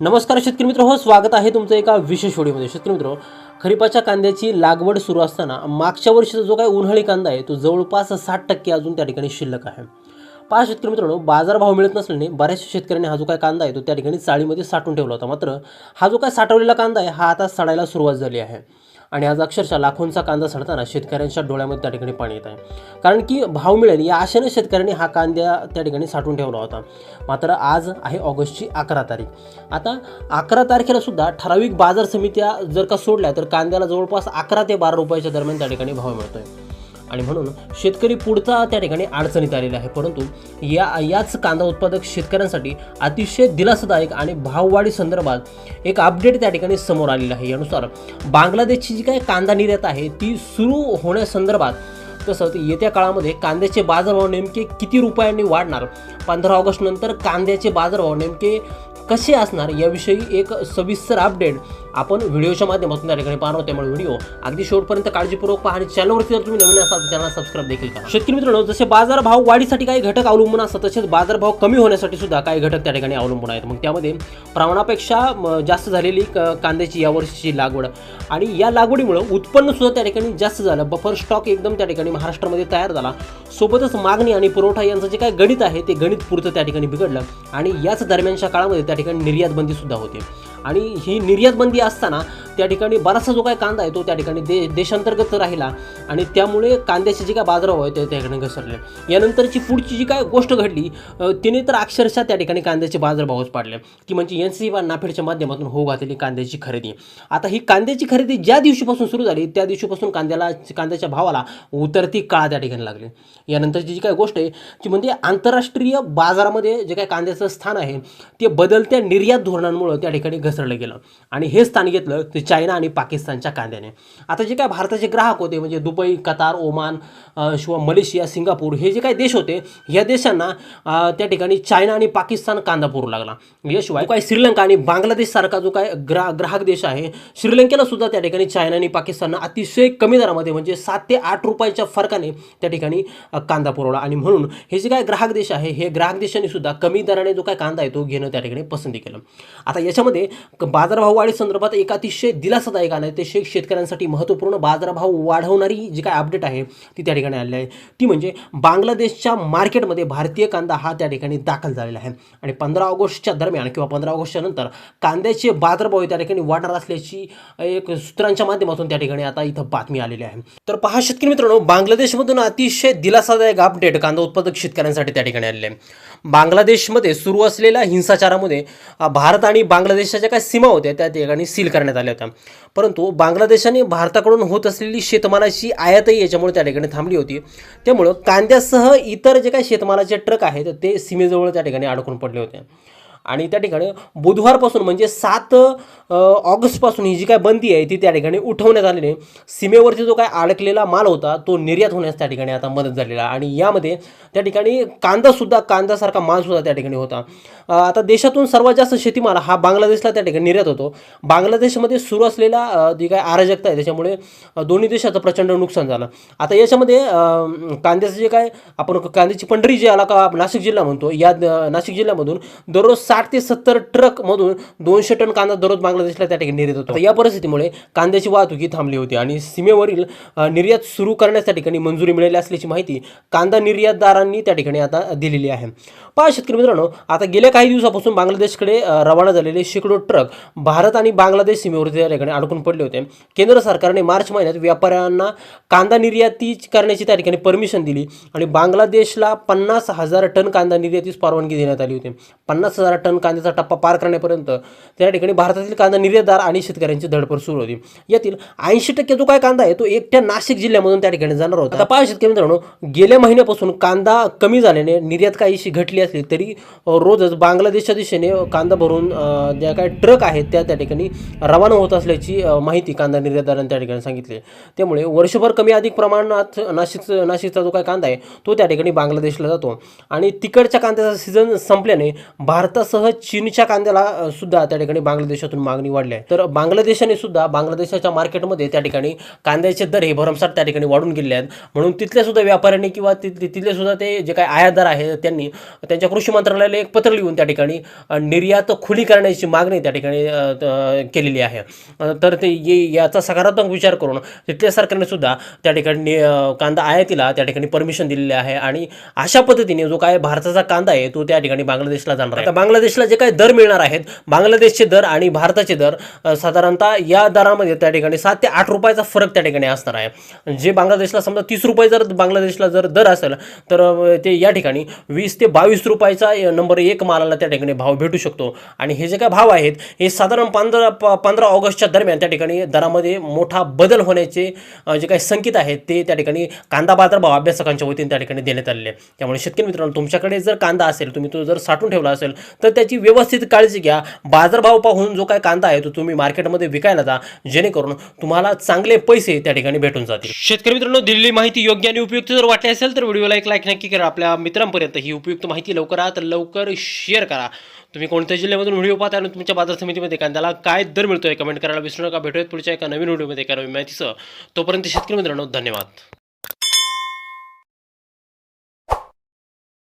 नमस्कार शेतकरी मित्र हो स्वागत आहे तुमचं एका विशेष व्हिडिओमध्ये. शेतकरी मित्र खरीपाच्या कांद्याची लागवड सुरू असताना मागच्या वर्षीचा जो काही उन्हाळी कांदा आहे तो जवळपास साठ टक्के अजून त्या ठिकाणी शिल्लक आहे. पहा शेतकरी मित्रांनो बाजारभाव मिळत नसल्याने बऱ्याचशा शेतकऱ्यांनी हा जो काय कांदा आहे तो त्या ठिकाणी चाळीमध्ये साठवून ठेवला होता. मात्र हा जो काय साठवलेला कांदा आहे हा आता सडायला सुरुवात झाली आहे. आणि आज अक्षरशः लाखोंचा कांदा सडताना शेतकऱ्यांच्या डोळ्यामध्ये त्या ठिकाणी पाणी येत आहे. कारण की भाव मिळेल या आशेने शेतकऱ्यांनी हा कांद्या त्या ठिकाणी साठवून ठेवला होता. मात्र आज आहे ऑगस्टची अकरा तारीख. आता अकरा तारखेला सुद्धा ठराविक बाजार समित्या जर का सोडल्या तर कांद्याला जवळपास अकरा ते बारा रुपयाच्या दरम्यान त्या ठिकाणी भाव मिळतो आहे आणि म्हणून शेतकरी पुढचा त्या ठिकाणी अडचणीत आलेला आहे. परंतु या याच कांदा उत्पादक शेतकऱ्यांसाठी अतिशय दिलासादायक आणि भाववाढी संदर्भात एक अपडेट त्या ठिकाणी समोर आलेलं आहे. यानुसार बांगलादेशची जी काही कांदा निर्यात आहे ती सुरू होण्यासंदर्भात तसंच येत्या काळामध्ये कांद्याचे बाजारभाव नेमके किती रुपयांनी वाढणार? पंधरा ऑगस्टनंतर कांद्याचे बाजारभाव नेमके कसे असणार? याविषयी एक सविस्तर अपडेट आपण व्हिडिओच्या माध्यमातून त्या ठिकाणी पाहणार त्यामुळे व्हिडिओ अगदी शेवटपर्यंत काळजीपूर्वक पहा आणि चॅनलवरती जर तुम्ही नवीन असाल तर चॅनल सबस्क्राईब देखील करा. शेतकरी मित्रांनो जसे बाजारभाव वाढीसाठी काही घटक अवलंबून असतात तसेच बाजारभाव कमी होण्यासाठी सुद्धा काही घटक त्या ठिकाणी अवलंबून आहेत. मग त्यामध्ये प्रमाणापेक्षा जास्त झालेली कांद्याची यावर्षीची लागवड आणि या लागवडीमुळं उत्पन्न सुद्धा त्या ठिकाणी जास्त झालं. बफर स्टॉक एकदम त्या ठिकाणी महाराष्ट्रामध्ये तयार झाला. सोबतच मागणी आणि पुरवठा यांचं जे काय गणित आहे ते गणित पुरतं त्या ठिकाणी बिघडलं आणि याच दरम्यानच्या काळामध्ये त्या ठिकाणी निर्यात बंदी सुद्धा होते. आणि ही निर्यात बंदी असताना त्या ठिकाणी बराचसा जो काय कांदा आहे तो त्या ठिकाणी दे देशांतर्गत राहिला. आणि त्यामुळे कांद्याचे जे काय बाजारभाव आहे ते त्या ठिकाणी घसरले. यानंतरची पुढची जी काय गोष्ट घडली तिने तर अक्षरशः त्या ठिकाणी कांद्याचे बाजारभावच पाडले. ती म्हणजे एन सी वा नाफेडच्या माध्यमातून होऊ घातलेली कांद्याची खरेदी. आता ही कांद्याची खरेदी ज्या दिवशीपासून सुरू झाली त्या दिवशीपासून कांद्याला कांद्याच्या भावाला उतरती काळ त्या ठिकाणी लागली. यानंतरची जी काय गोष्ट आहे ती म्हणजे आंतरराष्ट्रीय बाजारामध्ये जे काय कांद्याचं स्थान आहे ते बदलत्या निर्यात धोरणांमुळे त्या ठिकाणी घसरलं गेलं. आणि हे स्थान घेतलं ते चायना आणि पाकिस्तानच्या कांद्याने. आता जे काय भारताचे ग्राहक होते म्हणजे दुबई कतार ओमान अ, शिवाय मलेशिया सिंगापूर हे जे काही देश होते या देशांना त्या ठिकाणी चायना आणि पाकिस्तान कांदा पुरू लागला. याशिवाय काय श्रीलंका आणि बांगलादेशसारखा जो काय ग्रा ग्राहक देश आहे श्रीलंकेला सुद्धा त्या ठिकाणी चायना आणि पाकिस्ताननं अतिशय कमी दरामध्ये म्हणजे सात ते आठ रुपयाच्या फरकाने त्या ठिकाणी कांदा पुरवला. आणि म्हणून हे जे काय ग्राहक देश आहे हे ग्राहक देशांनी सुद्धा कमी दराने जो काय कांदा आहे तो घेणं त्या ठिकाणी पसंती केलं. आता याच्यामध्ये बाजारभाव वाढी संदर्भात एक अतिशय दिलासादायक आणि ते शे शेतकऱ्यांसाठी महत्त्वपूर्ण बाजारभाव वाढवणारी जी काय अपडेट आहे ती त्या ठिकाणी आलेली आहे. ती म्हणजे बांगलादेशच्या मार्केटमध्ये भारतीय कांदा हा त्या ठिकाणी दाखल झालेला आहे. आणि पंधरा ऑगस्टच्या दरम्यान किंवा पंधरा ऑगस्टच्या नंतर कांद्याचे बाजारभाव त्या ठिकाणी वाढणार असल्याची एक सूत्रांच्या माध्यमातून त्या ठिकाणी आता इथं बातमी आलेली आहे. तर पहा शेतकरी मित्रांनो बांगलादेशमधून अतिशय दिलासादायक अपडेट कांदा उत्पादक शेतकऱ्यांसाठी त्या ठिकाणी आलेले आहे. बांगलादेशमध्ये सुरू असलेल्या हिंसाचारामध्ये भारत आणि बांगलादेशाच्या काय सीमा होत्या त्या ठिकाणी सील करण्यात आल्या होत्या. परंतु बांगलादेशाने भारताकडून होत असलेली शेतमालाची आयातही याच्यामुळे त्या ठिकाणी थांबली होती. त्यामुळं कांद्यासह इतर जे काही शेतमालाचे ट्रक आहेत ते सीमेजवळ त्या ठिकाणी अडकून पडले होते. आणि त्या ठिकाणी बुधवारपासून म्हणजे सात ऑगस्टपासून ही जी काय बंदी आहे ती त्या ठिकाणी उठवण्यात आलेली आहे. सीमेवरती जो काय अडकलेला माल होता तो निर्यात होण्यास त्या ठिकाणी आता मदत झालेला आहे. आणि यामध्ये त्या ठिकाणी कांदासुद्धा कांदासारखा मालसुद्धा त्या ठिकाणी होता आता देशातून सर्वात जास्त शेतीमाल हा बांगलादेशला त्या ठिकाणी निर्यात होतो बांगलादेशमध्ये सुरू असलेला जी काय अराजकता आहे त्याच्यामुळे दोन्ही देशाचं प्रचंड नुकसान झालं आता याच्यामध्ये कांद्याचं जे काय आपण कांद्याची पंढरी जी आला का नाशिक जिल्हा म्हणतो या द- नाशिक जिल्ह्यामधून दररोज साठ ते सत्तर ट्रकमधून दोनशे टन कांदा दररोज बांगलादेशला त्या ठिकाणी निर्यात होता. या परिस्थितीमुळे कांद्याची वाहतुकी थांबली होती आणि सीमेवरील निर्यात सुरू करण्यास त्या ठिकाणी मंजुरी मिळाली असल्याची माहिती कांदा निर्यातदारांनी त्या ठिकाणी आता दिलेली आहे. पहा शेतकरी मित्रांनो आता गेल्या काही दिवसापासून बांगलादेशकडे रवाना झालेले शेकडो ट्रक भारत आणि बांगलादेश सीमेवरती त्या ठिकाणी अडकून पडले होते. केंद्र सरकारने मार्च महिन्यात व्यापाऱ्यांना कांदा निर्याती करण्याची त्या ठिकाणी परमिशन दिली आणि बांगलादेशला पन्नास हजार टन कांदा निर्यातीस परवानगी देण्यात आली होती. पन्नास हजार टन कांद्याचा टप्पा पार करण्यापर्यंत त्या ठिकाणी भारतातील कांदा निर्यातदार आणि शेतकऱ्यांची धडपड सुरू होती. यातील ऐंशी टक्के जो काय कांदा आहे तो एकट्या नाशिक जिल्ह्यामधून त्या ठिकाणी जाणार होता. आता पहा शेतकरी मित्रांनो गेल्या महिन्यापासून कांदा कमी झाल्याने निर्यात काहीशी घटली असली तरी रोजच बांगलादेशच्या दिशेने कांदा भरून ज्या काही ट्रक आहेत त्या त्या ठिकाणी रवाना होत असल्याची माहिती कांदा निर्यातदारांनी त्या ठिकाणी सांगितली. त्यामुळे वर्षभर कमी अधिक प्रमाणात नाशिक नाशिकचा जो काय कांदा आहे तो त्या ठिकाणी बांगलादेशला जातो. आणि तिकडच्या कांद्याचा सीझन संपल्याने भारतात भारतासह चीनच्या कांद्याला सुद्धा त्या ठिकाणी बांगलादेशातून मागणी वाढली आहे. तर बांगलादेशाने सुद्धा बांगलादेशाच्या मार्केटमध्ये त्या ठिकाणी कांद्याचे दर हे भरमसाठ त्या ठिकाणी वाढून गेले आहेत. म्हणून तिथल्या सुद्धा व्यापाऱ्यांनी किंवा तिथले तिथले सुद्धा ते जे काही आयातदार आहे त्यांनी त्यांच्या कृषी मंत्रालयाला एक पत्र लिहून त्या ठिकाणी निर्यात खुली करण्याची मागणी त्या ठिकाणी केलेली आहे. तर ते ये- याचा सकारात्मक विचार करून तिथल्या सरकारने सुद्धा त्या ठिकाणी कांदा आयातीला त्या ठिकाणी परमिशन दिलेली आहे. आणि अशा पद्धतीने जो काय भारताचा कांदा आहे तो त्या ठिकाणी बांगलादेशला जाणार आहे. आता बांगलादेशला जे काही दर मिळणार आहेत बांगलादेशचे दर आणि भारताचे दर साधारणतः या दरामध्ये त्या ठिकाणी सात ते आठ रुपयाचा फरक त्या ठिकाणी असणार आहे. जे बांगलादेशला समजा तीस रुपये जर बांगलादेशला जर दर असेल तर ते या ठिकाणी वीस ते बावीस रुपयाचा नंबर एक मालाला त्या ठिकाणी भाव भेटू शकतो. आणि हे जे काय भाव आहेत हे साधारण पंधरा प- पंधरा ऑगस्टच्या दरम्यान त्या ठिकाणी दरामध्ये मोठा बदल होण्याचे जे काही संकेत आहेत ते त्या ठिकाणी कांदा बाजारभाव अभ्यासकांच्या वतीने त्या ठिकाणी देण्यात आलेले आहे त्यामुळे शेतकरी मित्रांनो तुमच्याकडे जर कांदा असेल तुम्ही तो जर साठून ठेवला असेल तर तर त्याची व्यवस्थित काळजी घ्या. बाजारभाव पाहून जो काय कांदा आहे तो तुम्ही मार्केटमध्ये विकायला जा. जेणेकरून तुम्हाला चांगले पैसे त्या ठिकाणी भेटून जातील. शेतकरी मित्रांनो दिलेली माहिती योग्य आणि उपयुक्त जर वाटली असेल तर व्हिडिओला एक लाईक नक्की करा. आपल्या मित्रांपर्यंत ही उपयुक्त माहिती लवकरात लवकर शेअर करा. तुम्ही कोणत्या जिल्ह्यामधून व्हिडिओ पाहता आणि तुमच्या बाजार समितीमध्ये कांद्याला काय दर मिळतोय? कमेंट करायला विसरू नका. भेटूयात पुढच्या एका नवीन व्हिडिओमध्ये एका नवीन माहितीसह. तोपर्यंत शेतकरी मित्रांनो धन्यवाद.